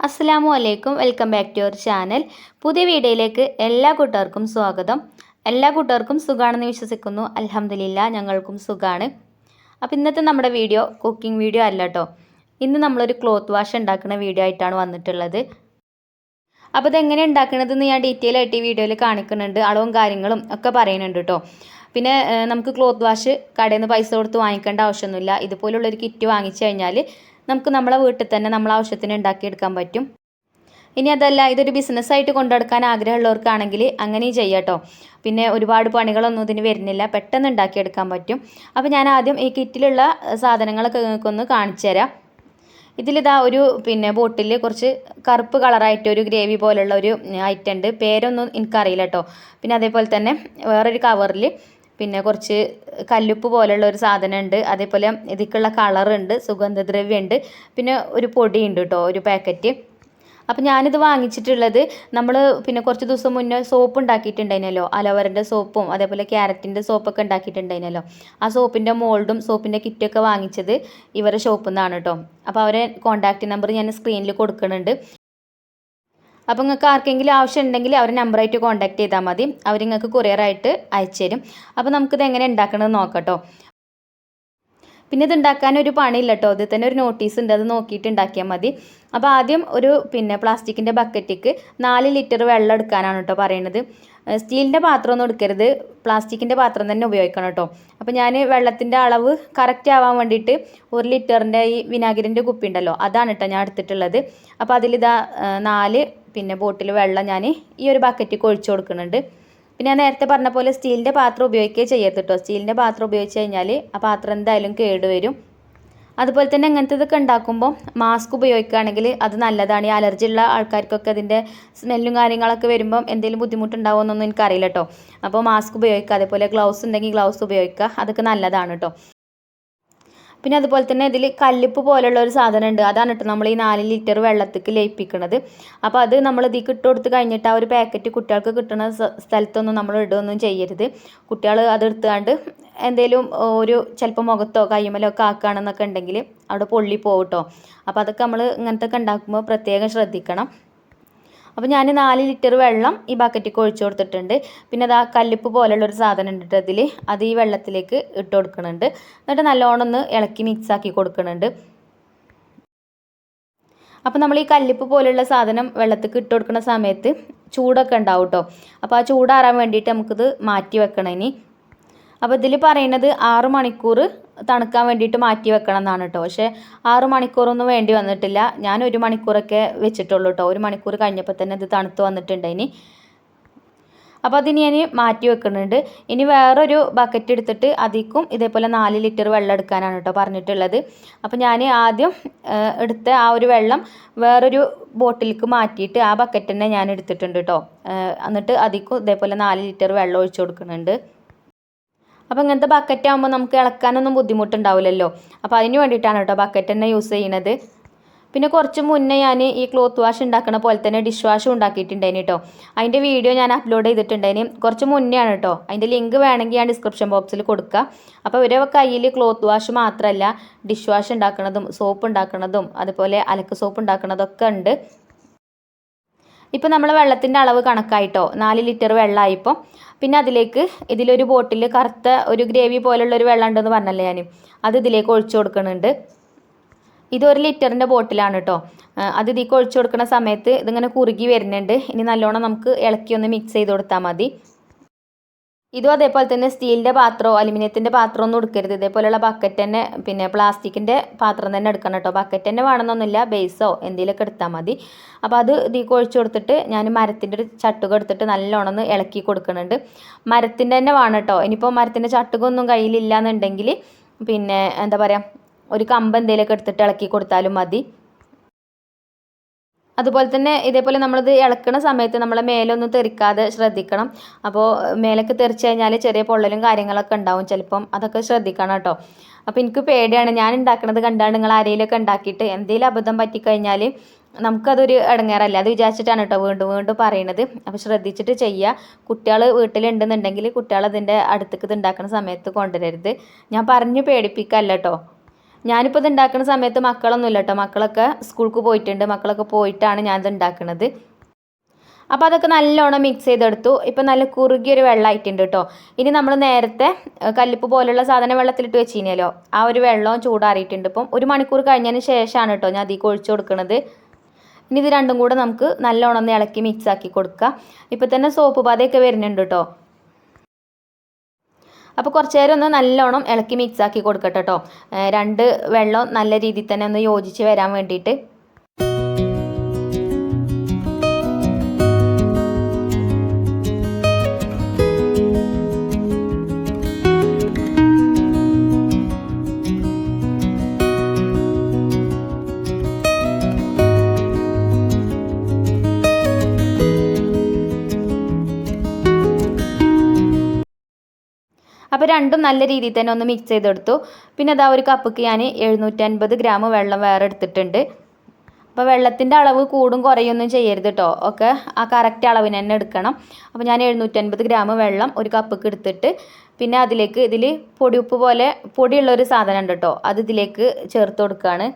അസ്സാം വലൈക്കും welcome back to your channel. പുതിയ വീഡിയോയിലേക്ക് എല്ലാ കൂട്ടുകാർക്കും സ്വാഗതം. എല്ലാ കൂട്ടുകാർക്കും സുഖമാണെന്ന് വിശ്വസിക്കുന്നു. അലഹമില്ല ഞങ്ങൾക്കും സുഖമാണ് അപ്പോൾ ഇന്നത്തെ നമ്മുടെ വീഡിയോ കുക്കിംഗ് വീഡിയോ അല്ല കേട്ടോ ഇന്ന് നമ്മളൊരു ക്ലോത്ത് വാഷ് ഉണ്ടാക്കുന്ന വീഡിയോ ആയിട്ടാണ് വന്നിട്ടുള്ളത്. അപ്പോൾ ഇതെങ്ങനെ ഉണ്ടാക്കണതെന്ന് ഞാൻ ഡീറ്റെയിൽ ആയിട്ട് ഈ വീഡിയോയിൽ കാണിക്കുന്നുണ്ട്. അളവും കാര്യങ്ങളും ഒക്കെ പറയുന്നുണ്ട് കേട്ടോ പിന്നെ നമുക്ക് ക്ലോത്ത് വാഷ് കടയിൽ നിന്ന് പൈസ കൊടുത്ത് വാങ്ങിക്കേണ്ട ആവശ്യമൊന്നുമില്ല. ഇതുപോലുള്ളൊരു കിറ്റ് വാങ്ങിച്ചു കഴിഞ്ഞാൽ നമുക്ക് നമ്മളെ വീട്ടിൽ തന്നെ നമ്മൾ ആവശ്യത്തിന് ഉണ്ടാക്കിയെടുക്കാൻ പറ്റും. ഇനി അതല്ല ഇതൊരു ബിസിനസ്സായിട്ട് കൊണ്ടുനടക്കാൻ ആഗ്രഹമുള്ളവർക്കാണെങ്കിൽ അങ്ങനെയും ചെയ്യാം കേട്ടോ. പിന്നെ ഒരുപാട് പണികളൊന്നും ഇതിന് വരുന്നില്ല പെട്ടെന്ന് ഉണ്ടാക്കിയെടുക്കാൻ പറ്റും. അപ്പോൾ ഞാൻ ആദ്യം ഈ കിറ്റിലുള്ള സാധനങ്ങളൊക്കെ നിങ്ങൾക്ക് ഒന്ന് കാണിച്ചു തരാം. ഇതിലിതാ ഒരു പിന്നെ ബോട്ടിൽ കുറച്ച് കറുപ്പ് കളറായിട്ട് ഒരു ഗ്രേവി പോലുള്ള ഒരു ഐറ്റം ഉണ്ട്. പേരൊന്നും എനിക്കറിയില്ല കേട്ടോ. പിന്നെ അതേപോലെ തന്നെ വേറൊരു കവറിൽ പിന്നെ കുറച്ച് കല്ലുപ്പ് പോലുള്ള ഒരു സാധനമുണ്ട്. അതേപോലെ ഇതിക്കുള്ള കളറുണ്ട് സുഗന്ധദ്രവ്യമുണ്ട്. പിന്നെ ഒരു പൊടിയുണ്ട് കേട്ടോ ഒരു പാക്കറ്റ് അപ്പം ഞാനിത് വാങ്ങിച്ചിട്ടുള്ളത് നമ്മൾ പിന്നെ കുറച്ച് ദിവസം മുന്നേ സോപ്പ് ഉണ്ടാക്കിയിട്ടുണ്ടായിരുന്നല്ലോ അലവറിന്റെ സോപ്പും അതേപോലെ ക്യാരറ്റിന്റെ സോപ്പൊക്കെ ഉണ്ടാക്കിയിട്ടുണ്ടായിരുന്നല്ലോ. ആ സോപ്പിന്റെ മോൾഡും സോപ്പിന്റെ കിറ്റൊക്കെ വാങ്ങിച്ചത് ഇവരെ ഷോപ്പിൽ നിന്നാണ് കേട്ടോ. അപ്പോൾ അവരെ കോൺടാക്റ്റ് നമ്പർ ഞാൻ സ്ക്രീനിൽ കൊടുക്കുന്നുണ്ട്. അപ്പോൾ നിങ്ങൾക്ക് ആർക്കെങ്കിലും ആവശ്യം ഉണ്ടെങ്കിൽ അവരെ നമ്പറായിട്ട് കോൺടാക്ട് ചെയ്താൽ മതി. അവർ നിങ്ങൾക്ക് കൊറിയറായിട്ട് അയച്ചു തരും. അപ്പോൾ നമുക്കിത് എങ്ങനെ ഉണ്ടാക്കണമെന്ന് നോക്കട്ടോ പിന്നെ ഇത് ഉണ്ടാക്കാൻ ഒരു പണിയില്ല കേട്ടോ ഇതിൽ തന്നെ ഒരു നോട്ടീസ് ഉണ്ട്. അത് നോക്കിയിട്ട് ഉണ്ടാക്കിയാൽ മതി. അപ്പോൾ ആദ്യം ഒരു പിന്നെ പ്ലാസ്റ്റിക്കിന്റെ ബക്കറ്റിക്ക് നാല് ലിറ്റർ വെള്ളം എടുക്കാനാണ് കേട്ടോ പറയുന്നത് സ്റ്റീലിന്റെ പാത്രമൊന്നും എടുക്കരുത്. പ്ലാസ്റ്റിക്കിന്റെ പാത്രം തന്നെ ഉപയോഗിക്കണം കേട്ടോ അപ്പോൾ ഞാൻ വെള്ളത്തിന്റെ അളവ് കറക്റ്റ് ആവാൻ വേണ്ടിയിട്ട് ഒരു ലിറ്ററിന്റെ ഈ വിനാഗിരിന്റെ കുപ്പി ഉണ്ടല്ലോ അതാണ് കേട്ടോ ഞാൻ എടുത്തിട്ടുള്ളത്. അപ്പോൾ അതിലിതാ നാല് പിന്നെ ബോട്ടിൽ വെള്ളം ഞാൻ ഈ ഒരു ബക്കറ്റിൽ ഒഴിച്ചു കൊടുക്കുന്നുണ്ട്. പിന്നെ ഞാൻ നേരത്തെ പറഞ്ഞ പോലെ സ്റ്റീലിന്റെ പാത്രം ഉപയോഗിക്കുകയോ ചെയ്യരുത് കേട്ടോ സ്റ്റീലിന്റെ പാത്രം ഉപയോഗിച്ച് കഴിഞ്ഞാൽ ആ പാത്രം എന്തായാലും കേടുവരും അതുപോലെ തന്നെ അങ്ങനത്തെ ഇതൊക്കെ ഉണ്ടാക്കുമ്പോൾ മാസ്ക് ഉപയോഗിക്കുകയാണെങ്കിൽ അത് നല്ലതാണ്. ഈ അലർജി ഉള്ള ആൾക്കാർക്കൊക്കെ അതിന്റെ സ്മെല്ലും കാര്യങ്ങളൊക്കെ വരുമ്പം എന്തെങ്കിലും ബുദ്ധിമുട്ടുണ്ടാവുമെന്നൊന്നും എനിക്കറിയില്ല കേട്ടോ അപ്പോൾ മാസ്ക് ഉപയോഗിക്കുക. അതേപോലെ ഗ്ലൗസ് ഉണ്ടെങ്കിൽ ഗ്ലൗസ് ഉപയോഗിക്കുക. അതൊക്കെ നല്ലതാണ് കേട്ടോ പിന്നെ അതുപോലെ തന്നെ ഇതിൽ കല്ലുപ്പ് പോലുള്ള ഒരു സാധനം ഉണ്ട് അതാണ് കേട്ടോ നമ്മൾ ഈ നാല് ലിറ്റർ വെള്ളത്തേക്ക് ലയിപ്പിക്കുന്നത് അപ്പോൾ അത് നമ്മൾ ഇതിൽ ഇട്ട് കൊടുത്ത് കഴിഞ്ഞിട്ട് ആ ഒരു പാക്കറ്റ് കുട്ടികൾക്ക് കിട്ടുന്ന സ്ഥലത്തൊന്നും നമ്മൾ ഇടുകയൊന്നും ചെയ്യരുത്. കുട്ടികൾ അത് എടുത്തുകൊണ്ട് എന്തെങ്കിലും ഒരു ചിലപ്പോൾ മുഖത്തോ കയ്യുമലോ ഒക്കെ ആക്കുകയാണെന്നൊക്കെ ഉണ്ടെങ്കിൽ അവിടെ പൊള്ളി പോകട്ടോ അപ്പോൾ അതൊക്കെ നമ്മൾ ഇങ്ങനത്തെ ഒക്കെ ഉണ്ടാക്കുമ്പോൾ പ്രത്യേകം ശ്രദ്ധിക്കണം. അപ്പോൾ ഞാൻ നാല് ലിറ്റർ വെള്ളം ഈ ബക്കറ്റിൽ ഒഴിച്ചു കൊടുത്തിട്ടുണ്ട്. പിന്നെ അതാ കല്ലുപ്പ് പോലുള്ള ഒരു സാധനം ഉണ്ട് അതിൽ അത് ഈ വെള്ളത്തിലേക്ക് ഇട്ട് കൊടുക്കുന്നുണ്ട് എന്നിട്ട് നല്ലോണം ഒന്ന് ഇളക്കി മിക്സ് ആക്കി കൊടുക്കുന്നുണ്ട് അപ്പോൾ നമ്മൾ ഈ കല്ലിപ്പ് പോലെയുള്ള സാധനം വെള്ളത്തേക്ക് ഇട്ട് കൊടുക്കുന്ന സമയത്ത് ചൂടൊക്കെ ഉണ്ടാവും കേട്ടോ അപ്പോൾ ആ ചൂടാറാൻ വേണ്ടിയിട്ട് നമുക്കിത് മാറ്റി വെക്കണം ഇനി. അപ്പോൾ ഇതിൽ പറയുന്നത് ആറു മണിക്കൂർ തണുക്കാൻ വേണ്ടിയിട്ട് മാറ്റി വെക്കണം എന്നാണ് കേട്ടോ പക്ഷേ ആറു മണിക്കൂറൊന്നും വേണ്ടി വന്നിട്ടില്ല. ഞാൻ ഒരു മണിക്കൂറൊക്കെ വെച്ചിട്ടുള്ളൂ കേട്ടോ ഒരു മണിക്കൂർ കഴിഞ്ഞപ്പോൾ തന്നെ ഇത് തണുത്ത് വന്നിട്ടുണ്ട് ഇനി. അപ്പോൾ അതിന് ഞാൻ മാറ്റി വെക്കുന്നുണ്ട്. ഇനി വേറൊരു ബക്കറ്റ് എടുത്തിട്ട് അതിക്കും ഇതേപോലെ നാല് ലിറ്റർ വെള്ളം എടുക്കാനാണ് കേട്ടോ പറഞ്ഞിട്ടുള്ളത്. അപ്പോൾ ഞാൻ ആദ്യം എടുത്ത ആ ഒരു വെള്ളം വേറൊരു ബോട്ടിലേക്ക് മാറ്റിയിട്ട് ആ ബക്കറ്റ് തന്നെ ഞാൻ എടുത്തിട്ടുണ്ട് കേട്ടോ എന്നിട്ട് അതിക്കും ഇതേപോലെ നാല് ലിറ്റർ വെള്ളം ഒഴിച്ചു കൊടുക്കുന്നുണ്ട്. അപ്പോൾ ഇങ്ങനത്തെ ബക്കറ്റ് ആകുമ്പോൾ നമുക്ക് ഇളക്കാനൊന്നും ബുദ്ധിമുട്ടുണ്ടാവില്ലല്ലോ. അപ്പോൾ അതിന് വേണ്ടിയിട്ടാണ് കേട്ടോ ബക്കറ്റ് തന്നെ യൂസ് ചെയ്യുന്നത് പിന്നെ കുറച്ച് മുന്നേ ഞാൻ ഈ ക്ലോത്ത് വാഷ് ഉണ്ടാക്കുന്ന പോലെ തന്നെ ഡിഷ് വാഷും ഉണ്ടാക്കിയിട്ടുണ്ടായിന് കേട്ടോ. അതിന്റെ വീഡിയോ ഞാൻ അപ്ലോഡ് ചെയ്തിട്ടുണ്ടായിന്. കുറച്ച് മുന്നേ ആണ് കേട്ടോ. അതിന്റെ ലിങ്ക് വേണമെങ്കിൽ ഞാൻ ഡിസ്ക്രിപ്ഷൻ ബോക്സിൽ കൊടുക്കുക അപ്പോൾ ഇവരെ കയ്യിൽ ക്ലോത്ത് വാഷ് മാത്രമല്ല ഡിഷ് വാഷ് ഉണ്ടാക്കുന്നതും സോപ്പ് ഉണ്ടാക്കുന്നതും അതുപോലെ അലക്ക് സോപ്പ് ഉണ്ടാക്കുന്നതൊക്കെ ഉണ്ട്. ഇപ്പം നമ്മൾ വെള്ളത്തിന്റെ അളവ് കണക്കായിട്ടോ? നാല് ലിറ്റർ വെള്ളമായിപ്പോൾ പിന്നെ അതിലേക്ക് ഇതിലൊരു ബോട്ടിൽ കറുത്ത ഒരു ഗ്രേവി പോലുള്ള ഒരു വെള്ളം ഉണ്ടെന്ന് പറഞ്ഞല്ലേ ഞാൻ അത് ഇതിലേക്ക് ഒഴിച്ചു കൊടുക്കുന്നുണ്ട്. ഇത് ഒരു ലിറ്ററിന്റെ ബോട്ടിലാണ് കേട്ടോ അത് ഇതിലേക്ക് ഒഴിച്ചു കൊടുക്കുന്ന സമയത്ത് ഇതിങ്ങനെ കുറുകി വരുന്നുണ്ട്. ഇനി നല്ലോണം നമുക്ക് ഇളക്കി ഒന്ന് മിക്സ് ചെയ്ത് കൊടുത്താൽ മതി. ഇതും അതേപോലെ തന്നെ സ്റ്റീലിന്റെ പാത്രമോ അലുമിനിയത്തിന്റെ പാത്രമോ ഒന്നും എടുക്കരുത്. ഇതേപോലെയുള്ള ബക്കറ്റ് തന്നെ പിന്നെ പ്ലാസ്റ്റിക്കിന്റെ പാത്രം തന്നെ എടുക്കണം കേട്ടോ. ബക്കറ്റ് തന്നെ വേണമെന്നൊന്നുമില്ല ബേസോ എന്തെങ്കിലുമൊക്കെ എടുത്താൽ മതി. അപ്പോൾ അത് ഇതിലേക്ക് ഒഴിച്ചു കൊടുത്തിട്ട് ഞാൻ മരത്തിന്റെ ഒരു ചട്ടുക എടുത്തിട്ട് നല്ലോണം ഇളക്കി കൊടുക്കുന്നുണ്ട്. മരത്തിന്റെ തന്നെ വേണം കേട്ടോ. ഇനിയിപ്പോൾ മരത്തിന്റെ ചട്ടുകൊന്നും കയ്യിലില്ല എന്നുണ്ടെങ്കിൽ പിന്നെ എന്താ പറയുക ഒരു കമ്പ് എന്തെങ്കിലുമൊക്കെ എടുത്തിട്ട് ഇളക്കി കൊടുത്താലും മതി. അതുപോലെ തന്നെ ഇതേപോലെ നമ്മളിത് ഇളക്കണ സമയത്ത് നമ്മളെ മേലൊന്നും തെറിക്കാതെ ശ്രദ്ധിക്കണം. അപ്പോൾ മേലൊക്കെ തെറിച്ച് കഴിഞ്ഞാൽ ചെറിയ പൊള്ളലും കാര്യങ്ങളൊക്കെ ഉണ്ടാവും ചിലപ്പം. അതൊക്കെ ശ്രദ്ധിക്കണം കേട്ടോ. അപ്പോൾ എനിക്ക് പേടിയാണ്. ഞാൻ ഉണ്ടാക്കുന്നത് കണ്ടാണ് നിങ്ങൾ ആരെങ്കിലുമൊക്കെ ഉണ്ടാക്കിയിട്ട് എന്തെങ്കിലും അബദ്ധം പറ്റിക്കഴിഞ്ഞാൽ നമുക്കതൊരു ഇടങ്ങേറല്ല? അത് വിചാരിച്ചിട്ടാണ് കേട്ടോ വീണ്ടും വീണ്ടും പറയണത്. അപ്പോൾ ശ്രദ്ധിച്ചിട്ട് ചെയ്യുക കുട്ടികൾ വീട്ടിലുണ്ടെന്നുണ്ടെങ്കിൽ കുട്ടികൾ അതിന്റെ അടുത്തേക്ക് ഇത് ഉണ്ടാക്കുന്ന സമയത്ത് കൊണ്ടുവരരുത്. ഞാൻ പറഞ്ഞു പേടിപ്പിക്കല്ല കേട്ടോ. ഞാനിപ്പോൾ ഇത് ഉണ്ടാക്കുന്ന സമയത്ത് മക്കളൊന്നും ഇല്ല കേട്ടോ മക്കളൊക്കെ സ്കൂൾക്ക് പോയിട്ടുണ്ട്. മക്കളൊക്കെ പോയിട്ടാണ് ഞാനിത് ഉണ്ടാക്കുന്നത്. അപ്പോൾ അതൊക്കെ നല്ലോണം മിക്സ് ചെയ്തെടുത്തു. ഇപ്പം നല്ല കുറുകിയൊരു വെള്ളമായിട്ടുണ്ട് കേട്ടോ ഇനി നമ്മൾ നേരത്തെ കല്ലിപ്പ് പോലുള്ള സാധനം വെള്ളത്തിലിട്ട് വെച്ചിനല്ലോ. ആ ഒരു വെള്ളവും ചൂടാറിയിട്ടുണ്ട്. ഇപ്പം ഒരു മണിക്കൂർ കഴിഞ്ഞതിന് ശേഷമാണ് കേട്ടോ ഞാൻ അതിലേക്ക് ഒഴിച്ചു കൊടുക്കുന്നത് ഇനി ഇത് രണ്ടും കൂടെ നമുക്ക് നല്ലോണം ഒന്ന് ഇളക്കി മിക്സ് ആക്കി കൊടുക്കുക ഇപ്പം തന്നെ സോപ്പ് പാതയൊക്കെ വരുന്നുണ്ട് കേട്ടോ അപ്പോൾ കുറച്ച് നേരം ഒന്ന് നല്ലോണം ഇളക്കി മിക്സ് ആക്കി കൊടുക്കട്ടെ കേട്ടോ രണ്ട് വെള്ളം നല്ല രീതിയിൽ തന്നെ ഒന്ന് യോജിച്ച് വരാൻ വേണ്ടിയിട്ട് അപ്പോൾ രണ്ടും നല്ല രീതിയിൽ തന്നെ ഒന്ന് മിക്സ് ചെയ്തെടുത്തു. പിന്നെ അതാ ഒരു കപ്പ്ക്ക് ഞാൻ എഴുന്നൂറ്റൻപത് ഗ്രാം വെള്ളം വേറെ എടുത്തിട്ടുണ്ട് അപ്പോൾ വെള്ളത്തിന്റെ അളവ് കൂടും കുറയൊന്നും ചെയ്യരുത് കേട്ടോ ഒക്കെ ആ കറക്റ്റ് അളവിന് തന്നെ എടുക്കണം. അപ്പോൾ ഞാൻ എഴുന്നൂറ്റൻപത് ഗ്രാം വെള്ളം ഒരു കപ്പ്ക്ക് എടുത്തിട്ട് പിന്നെ അതിലേക്ക് ഇതിൽ പൊടിയുപ്പ് പോലെ പൊടിയുള്ളൊരു സാധനം ഉണ്ട് കേട്ടോ അത് ഇതിലേക്ക് ചേർത്ത് കൊടുക്കുകയാണ്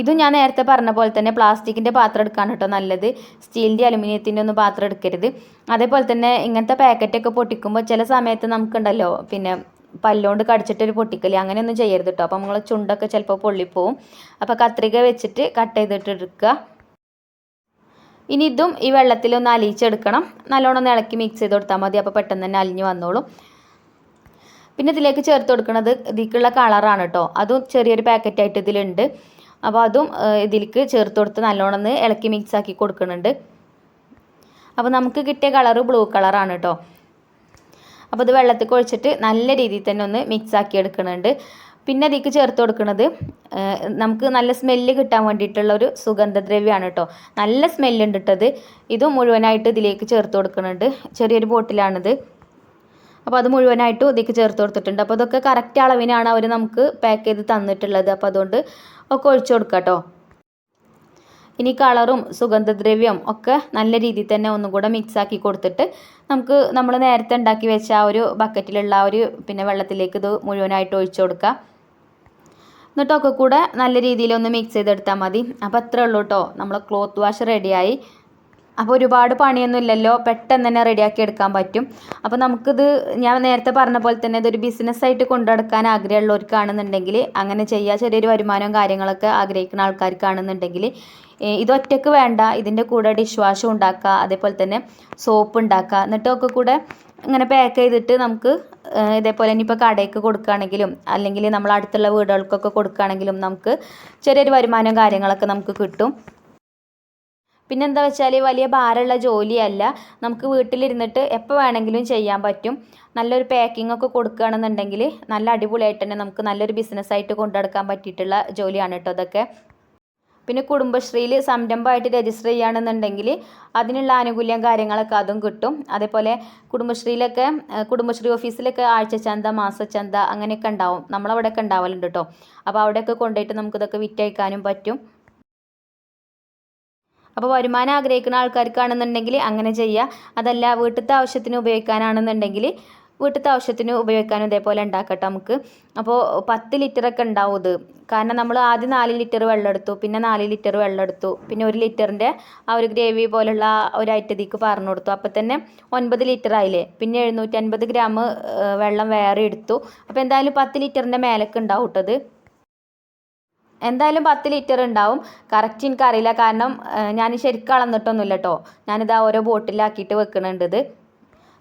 ഇതും ഞാൻ നേരത്തെ പറഞ്ഞ പോലെ തന്നെ പ്ലാസ്റ്റിക്കിന്റെ പാത്രം എടുക്കാണ് കേട്ടോ നല്ലത്. സ്റ്റീലിന്റെ അലുമിനിയത്തിന്റെ ഒന്നും പാത്രം എടുക്കരുത്. അതേപോലെ തന്നെ ഇങ്ങനത്തെ പാക്കറ്റൊക്കെ പൊട്ടിക്കുമ്പോൾ ചില സമയത്ത് നമുക്കുണ്ടല്ലോ പിന്നെ പല്ലുകൊണ്ട് കടിച്ചിട്ടൊരു പൊട്ടിക്കൽ അങ്ങനെയൊന്നും ചെയ്യരുത് കേട്ടോ. അപ്പോൾ നമ്മൾ ചുണ്ടൊക്കെ ചിലപ്പോൾ പൊള്ളിപ്പോവും. അപ്പോൾ കത്രിക വെച്ചിട്ട് കട്ട് ചെയ്തിട്ട് എടുക്കുക. ഇനി ഇതും ഈ വെള്ളത്തിലൊന്ന് അലിയിച്ചെടുക്കണം. നല്ലോണം ഇളക്കി മിക്സ് ചെയ്ത് കൊടുത്താൽ മതി. അപ്പോൾ പെട്ടെന്ന് തന്നെ അലിഞ്ഞു വന്നോളും. പിന്നെ ഇതിലേക്ക് ചേർത്ത് കൊടുക്കുന്നത് ഇതിലേക്കുള്ള കളറാണ് കേട്ടോ. അതും ചെറിയൊരു പാക്കറ്റായിട്ട് ഇതിലുണ്ട്. അപ്പോൾ അതും ഇതിലേക്ക് ചേർത്ത് കൊടുത്ത് നല്ലോണം ഇളക്കി മിക്സ് ആക്കി കൊടുക്കുന്നുണ്ട്. അപ്പോൾ നമുക്ക് കിട്ടിയ കളറ് ബ്ലൂ കളറാണ് കേട്ടോ അപ്പോൾ ഇത് വെള്ളത്തിൽ കുഴിച്ചിട്ട് നല്ല രീതിയിൽ തന്നെ ഒന്ന് മിക്സ് ആക്കി എടുക്കുന്നുണ്ട്. പിന്നെ അതിലേക്ക് ചേർത്ത് കൊടുക്കുന്നത് നമുക്ക് നല്ല സ്മെല്ല് കിട്ടാൻ വേണ്ടിയിട്ടുള്ള ഒരു സുഗന്ധദ്രവ്യമാണ് കേട്ടോ നല്ല സ്മെല്ലുണ്ട് ഇട്ടത് ഇത്. മുഴുവനായിട്ട് ഇതിലേക്ക് ചേർത്ത് കൊടുക്കുന്നുണ്ട്. ചെറിയൊരു ബോട്ടിലാണിത്. അപ്പോൾ അത് മുഴുവനായിട്ടും ഇതിലേക്ക് ചേർത്ത് കൊടുത്തിട്ടുണ്ട്. അപ്പോൾ ഇതൊക്കെ കറക്റ്റ് അളവിനാണ് അവർ നമുക്ക് പാക്ക് ചെയ്ത് തന്നിട്ടുള്ളത്. അപ്പോൾ അതുകൊണ്ട് ഒക്കെ ഒഴിച്ചു കൊടുക്കാം കേട്ടോ. ഇനി കളറും സുഗന്ധദ്രവ്യം ഒക്കെ നല്ല രീതിയിൽ തന്നെ ഒന്നും കൂടെ മിക്സാക്കി കൊടുത്തിട്ട് നമുക്ക് നമ്മൾ നേരത്തെ ഉണ്ടാക്കി വെച്ച ആ ഒരു ബക്കറ്റിലുള്ള ആ ഒരു പിന്നെ വെള്ളത്തിലേക്ക് ഇത് മുഴുവനായിട്ട് ഒഴിച്ചു കൊടുക്കുക എന്നിട്ടൊക്കെ കൂടെ നല്ല രീതിയിൽ ഒന്ന് മിക്സ് ചെയ്തെടുത്താൽ മതി. അപ്പോൾ അത്രേ ഉള്ളൂ കേട്ടോ. നമ്മളെ ക്ലോത്ത് വാഷ് റെഡിയായി അപ്പോൾ ഒരുപാട് പണിയൊന്നും ഇല്ലല്ലോ പെട്ടെന്ന് തന്നെ റെഡിയാക്കി എടുക്കാൻ പറ്റും. അപ്പോൾ നമുക്കിത് ഞാൻ നേരത്തെ പറഞ്ഞ പോലെ തന്നെ ഇതൊരു ബിസിനസ്സായിട്ട് കൊണ്ടുനടക്കാൻ ആഗ്രഹമുള്ളവർക്കാണെന്നുണ്ടെങ്കിൽ അങ്ങനെ ചെയ്യുക ചെറിയൊരു വരുമാനവും കാര്യങ്ങളൊക്കെ ആഗ്രഹിക്കുന്ന ആൾക്കാർക്കാണെന്നുണ്ടെങ്കിൽ ഇതൊറ്റയ്ക്ക് വേണ്ട ഇതിന്റെ കൂടെ ഡിഷ് വാഷും ഉണ്ടാക്കുക അതേപോലെ തന്നെ സോപ്പ് ഉണ്ടാക്കുക എന്നിട്ടൊക്കെ കൂടെ ഇങ്ങനെ പാക്ക് ചെയ്തിട്ട് നമുക്ക് ഇതേപോലെ ഇനിയിപ്പോൾ കടയ്ക്ക് കൊടുക്കുകയാണെങ്കിലും അല്ലെങ്കിൽ നമ്മൾ അടുത്തുള്ള വീടുകൾക്കൊക്കെ കൊടുക്കുകയാണെങ്കിലും നമുക്ക് ചെറിയൊരു വരുമാനവും കാര്യങ്ങളൊക്കെ നമുക്ക് കിട്ടും. പിന്നെ എന്താ വെച്ചാൽ വലിയ ഭാരമുള്ള ജോലിയല്ല. നമുക്ക് വീട്ടിലിരുന്നിട്ട് എപ്പോൾ വേണമെങ്കിലും ചെയ്യാൻ പറ്റും. നല്ലൊരു പാക്കിംഗ് ഒക്കെ കൊടുക്കുകയാണെന്നുണ്ടെങ്കിൽ നല്ല അടിപൊളിയായിട്ട് തന്നെ നമുക്ക് നല്ലൊരു ബിസിനസ്സായിട്ട് കൊണ്ടുനടക്കാൻ പറ്റിയിട്ടുള്ള ജോലിയാണ് കേട്ടോ അതൊക്കെ പിന്നെ കുടുംബശ്രീയിൽ സംരംഭമായിട്ട് രജിസ്റ്റർ ചെയ്യുകയാണെന്നുണ്ടെങ്കിൽ അതിനുള്ള ആനുകൂല്യം കാര്യങ്ങളൊക്കെ അതും കിട്ടും. അതേപോലെ കുടുംബശ്രീയിലൊക്കെ കുടുംബശ്രീ ഓഫീസിലൊക്കെ ആഴ്ച ചന്ത മാസച്ചന്ത അങ്ങനെയൊക്കെ ഉണ്ടാവും. നമ്മളവിടെയൊക്കെ ഉണ്ടാവലുണ്ട് കേട്ടോ അപ്പോൾ അവിടെയൊക്കെ കൊണ്ടുപോയിട്ട് നമുക്കിതൊക്കെ വിറ്റയക്കാനും പറ്റും. അപ്പോൾ വരുമാനം ആഗ്രഹിക്കുന്ന ആൾക്കാർക്കാണെന്നുണ്ടെങ്കിൽ അങ്ങനെ ചെയ്യുക അതല്ല വീട്ടിലത്തെ ആവശ്യത്തിന് ഉപയോഗിക്കാനാണെന്നുണ്ടെങ്കിൽ വീട്ടിലത്തെ ആവശ്യത്തിന് ഉപയോഗിക്കാനും ഇതേപോലെ ഉണ്ടാക്കട്ടെ നമുക്ക്. അപ്പോൾ പത്ത് ലിറ്ററൊക്കെ ഉണ്ടാവും ഇത്. കാരണം നമ്മൾ ആദ്യം നാല് ലിറ്റർ വെള്ളം എടുത്തു പിന്നെ നാല് ലിറ്റർ വെള്ളം എടുത്തു പിന്നെ ഒരു ലിറ്ററിന്റെ ആ ഒരു ഗ്രേവി പോലുള്ള ഒരു ഐറ്റതിക്ക് പറഞ്ഞു കൊടുത്തു. അപ്പോൾ തന്നെ ഒൻപത് ലിറ്റർ ആയില്ലേ? പിന്നെ എഴുന്നൂറ്റി അൻപത് ഗ്രാം വെള്ളം വേറെ എടുത്തു. അപ്പോൾ എന്തായാലും പത്ത് ലിറ്ററിന്റെ മേലൊക്കെ ഉണ്ടാവും കേട്ടത് എന്തായാലും പത്ത് ലിറ്റർ ഉണ്ടാവും. കറക്റ്റ് എനിക്കറിയില്ല കാരണം ഞാൻ ശരിക്കും അളന്നിട്ടൊന്നുമില്ല കേട്ടോ ഞാനിതാ ഓരോ ബോട്ടിലാക്കിയിട്ട് വെക്കുന്നുണ്ട് ഇത്.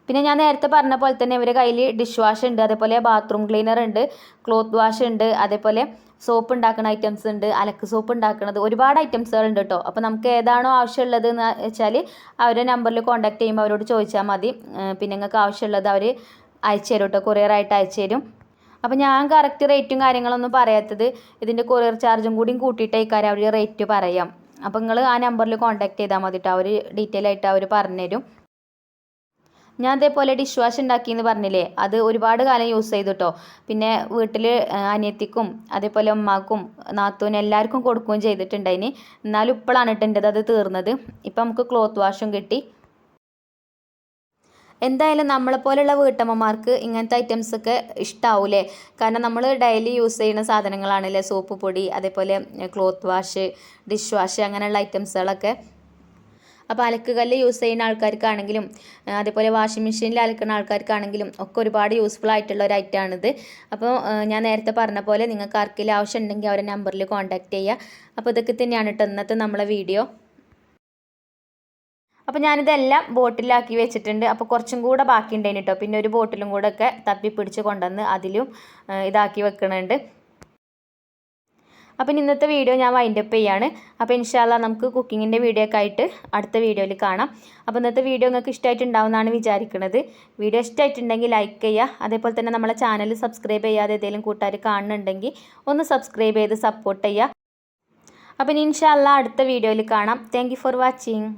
പിന്നെ ഞാൻ നേരത്തെ പറഞ്ഞ പോലെ തന്നെ ഇവരുടെ കയ്യിൽ ഡിഷ് വാഷ് ഉണ്ട്. അതേപോലെ ബാത്റൂം ക്ലീനർ ഉണ്ട്. ക്ലോത്ത് വാഷ് ഉണ്ട്. അതേപോലെ സോപ്പ് ഉണ്ടാക്കുന്ന ഐറ്റംസ് ഉണ്ട്. അലക്ക് സോപ്പ് ഉണ്ടാക്കുന്നത് ഒരുപാട് ഐറ്റംസുകൾ ഉണ്ട് കേട്ടോ അപ്പോൾ നമുക്ക് ഏതാണോ ആവശ്യമുള്ളത് എന്ന് വെച്ചാൽ അവരുടെ നമ്പറിൽ കോൺടാക്ട് ചെയ്യുമ്പോൾ അവരോട് ചോദിച്ചാൽ മതി. പിന്നെ നിങ്ങൾക്ക് ആവശ്യമുള്ളത് അവർ അയച്ചു തരും കേട്ടോ കൊറിയറായിട്ട് അയച്ചു തരും. അപ്പോൾ ഞാൻ കറക്റ്റ് റേറ്റും കാര്യങ്ങളൊന്നും പറയാത്തത് ഇതിന്റെ കൊറിയർ ചാർജും കൂടിയും കൂട്ടിയിട്ടേക്കാരം അവർ റേറ്റ് പറയാം. അപ്പോൾ നിങ്ങൾ ആ നമ്പറിൽ കോൺടാക്ട് ചെയ്താൽ മതി കേട്ടോ അവർ ഡീറ്റെയിൽ ആയിട്ട് അവർ പറഞ്ഞുതരും. ഞാൻ അതേപോലെ ഡിഷ് വാഷ് ഉണ്ടാക്കിയെന്ന് പറഞ്ഞില്ലേ അത് ഒരുപാട് കാലം യൂസ് ചെയ്തു കേട്ടോ പിന്നെ വീട്ടിൽ അനിയത്തിക്കും അതേപോലെ ഉമ്മാക്കും നാത്തൂനും എല്ലാവർക്കും കൊടുക്കുകയും ചെയ്തിട്ടുണ്ടായിന്. എന്നാലും ഇപ്പോഴാണ് കേട്ടോ അത് തീർന്നത്. ഇപ്പം നമുക്ക് ക്ലോത്ത് വാഷും കിട്ടി. എന്തായാലും നമ്മളെപ്പോലുള്ള വീട്ടമ്മമാർക്ക് ഇങ്ങനത്തെ ഐറ്റംസ് ഒക്കെ ഇഷ്ടാവൂലേ? കാരണം നമ്മൾ ഡെയിലി യൂസ് ചെയ്യുന്ന സാധനങ്ങളാണല്ലേ? സോപ്പ് പൊടി അതേപോലെ ക്ലോത്ത് വാഷ് ഡിഷ് വാഷ് അങ്ങനെയുള്ള ഐറ്റംസുകളൊക്കെ അപ്പോൾ അലക്കുകല്ല് യൂസ് ചെയ്യുന്ന ആൾക്കാർക്കാണെങ്കിലും അതേപോലെ വാഷിംഗ് മെഷീനിൽ അലക്കുന്ന ആൾക്കാർക്കാണെങ്കിലും ഒക്കെ ഒരുപാട് യൂസ്ഫുൾ ആയിട്ടുള്ള ഒരു ഐറ്റമാണിത് അപ്പോൾ ഞാൻ നേരത്തെ പറഞ്ഞ പോലെ നിങ്ങൾക്ക് ആർക്കെങ്കിലും ആവശ്യം ഉണ്ടെങ്കിൽ നമ്പറിൽ കോൺടാക്റ്റ് ചെയ്യുക. അപ്പോൾ ഇതൊക്കെ തന്നെയാണ് കേട്ടോ ഇന്നത്തെ നമ്മളെ വീഡിയോ അപ്പോൾ ഞാനിതെല്ലാം ബോട്ടിലാക്കി വെച്ചിട്ടുണ്ട്. അപ്പോൾ കുറച്ചും കൂടെ ബാക്കി ഉണ്ടായിന് കേട്ടോ പിന്നെ ഒരു ബോട്ടിലും കൂടെ ഒക്കെ തപ്പി പിടിച്ച് കൊണ്ടുവന്ന് അതിലും ഇതാക്കി വെക്കണുണ്ട്. അപ്പം ഇന്നത്തെ വീഡിയോ ഞാൻ വൈൻഡപ്പ് ചെയ്യാണ്. അപ്പോൾ ഇൻഷാല്ല നമുക്ക് കുക്കിങ്ങിന്റെ വീഡിയോ ഒക്കെ ആയിട്ട് അടുത്ത വീഡിയോയിൽ കാണാം. അപ്പോൾ ഇന്നത്തെ വീഡിയോ നിങ്ങൾക്ക് ഇഷ്ടമായിട്ടുണ്ടാവുമെന്നാണ് വിചാരിക്കുന്നത് വീഡിയോ ഇഷ്ടമായിട്ടുണ്ടെങ്കിൽ ലൈക്ക് ചെയ്യുക. അതേപോലെ തന്നെ നമ്മളെ ചാനൽ സബ്സ്ക്രൈബ് ചെയ്യാതെ ഏതെങ്കിലും കൂട്ടുകാർ കാണുന്നുണ്ടെങ്കിൽ ഒന്ന് സബ്സ്ക്രൈബ് ചെയ്ത് സപ്പോർട്ട് ചെയ്യുക. അപ്പം ഇൻഷാല്ല അടുത്ത വീഡിയോയിൽ കാണാം. Thank for watching